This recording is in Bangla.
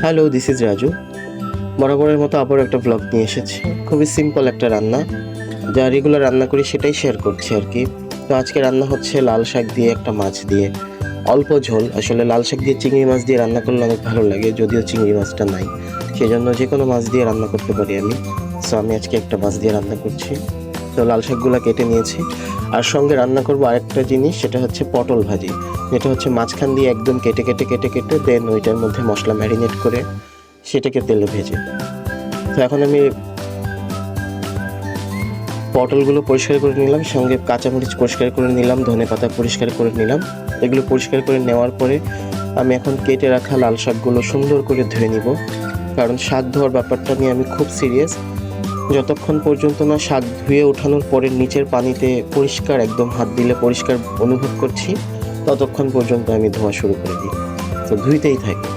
হ্যালো দিস ইজ রাজু বরাবরের মতো আবার একটা ব্লগ নিয়ে এসেছি। খুবই সিম্পল একটা রান্না। যা রেগুলার রান্না করি সেটাই শেয়ার করছি আর কি। তো আজকে রান্না হচ্ছে লাল শাক দিয়ে একটা মাছ দিয়ে। অল্প ঝোল। আসলে লাল শাক দিয়ে চিংড়ি মাছ দিয়ে রান্না করলে অনেক ভালো লাগে, যদিও চিংড়ি মাছটা নাই। সেই জন্য যে কোনো মাছ দিয়ে রান্না করতে পারি আমি। সো আমি আজকে একটা মাছ দিয়ে রান্না করছি। তো লাল শাকগুলো কেটে নিয়েছি। আর সঙ্গে রান্না করব আরেকটা জিনিস, সেটা হচ্ছে পটল ভাজি। যেটা হচ্ছে মাঝখান দিয়ে একদম কেটে কেটে কেটে কেটে দেন ওইটার মধ্যে মশলা ম্যারিনেট করে সেটাকে তেলে ভেজে। তো এখন আমি পটলগুলো পরিষ্কার করে নিলাম, সঙ্গে কাঁচামরিচ পরিষ্কার করে নিলাম, ধনে পাতা পরিষ্কার করে নিলাম। এগুলো পরিষ্কার করে নেওয়ার পরে আমি এখন কেটে রাখা লাল শাকগুলো সুন্দর করে ধুয়ে নিব। কারণ শাক ধোয়ার ব্যাপারটা নিয়ে আমি খুব সিরিয়াস যতক্ষণ পর্যন্ত না স্বাদ ধুয়ে ওঠানোর পরে নিচের পানিতে পরিষ্কার একদম হাত দিলে পরিষ্কার অনুভব করছি, ততক্ষণ পর্যন্ত আমি ধোয়া শুরু করে দিই। তো ধুইতেই থাকি।